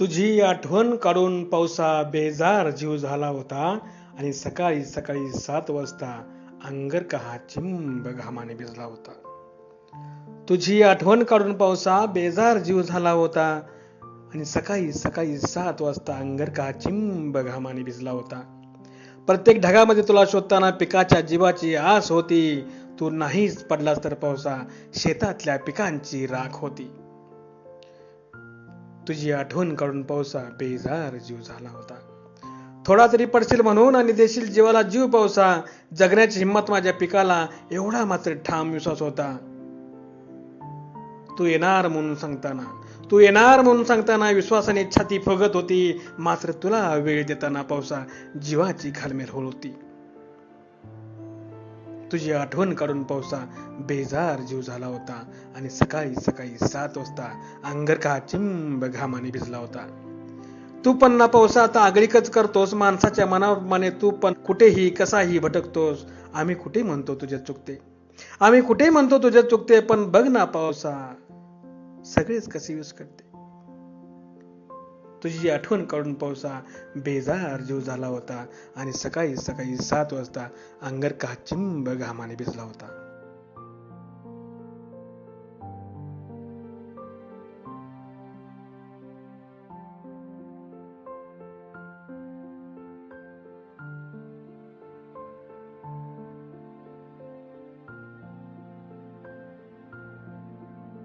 तुझी आठवण काढून पावसा बेजार जीव झाला होता आणि सकाळी सकाळी सात वाजता अंगरकहा चिंब घामाने भिजला होता. तुझी आठवण काढून पावसा बेजार जीव झाला होता आणि सकाळी सकाळी सात वाजता अंगरकहा चिंब घामाने भिजला होता. प्रत्येक ढगामध्ये तुला शोधताना पिकाच्या जीवाची आस होती. तू नाहीच पडलास तर पावसा शेतातल्या पिकांची राख होती. तुझी आठवण काढून पावसा बेजार जीव झाला होता. थोडा तरी पडशील म्हणून आणि देशील जीवाला जीव पावसा. जगण्याची हिंमत माझ्या पिकाला एवढा मात्र ठाम विश्वास होता. तू येणार म्हणून सांगताना तू येणार म्हणून सांगताना विश्वासाने छाती फगत होती. मात्र तुला वेळ देताना पावसा जीवाची घालमेल होत होती. तुझी आठवण काढून पावसा बेजार जीव झाला होता आणि सकाळी सकाळी सात वाजता अंगरखा चिंब घामाने भिजला होता. तू पण ना पावसा आता आगळीकच करतोस. माणसाच्या मनाप्रमाणे तू पण कुठेही कसाही भटकतोस. आम्ही कुठे म्हणतो तुझे चुकते? आम्ही कुठे म्हणतो तुझे चुकते? पण बघ ना पावसा सगळेच कसे यूज करते. तुझी आठवण काढून पावसा बेजार जीव झाला होता आणि सकाळी सकाळी सात वाजता अंगर का चिंब घामाने भिजला होता.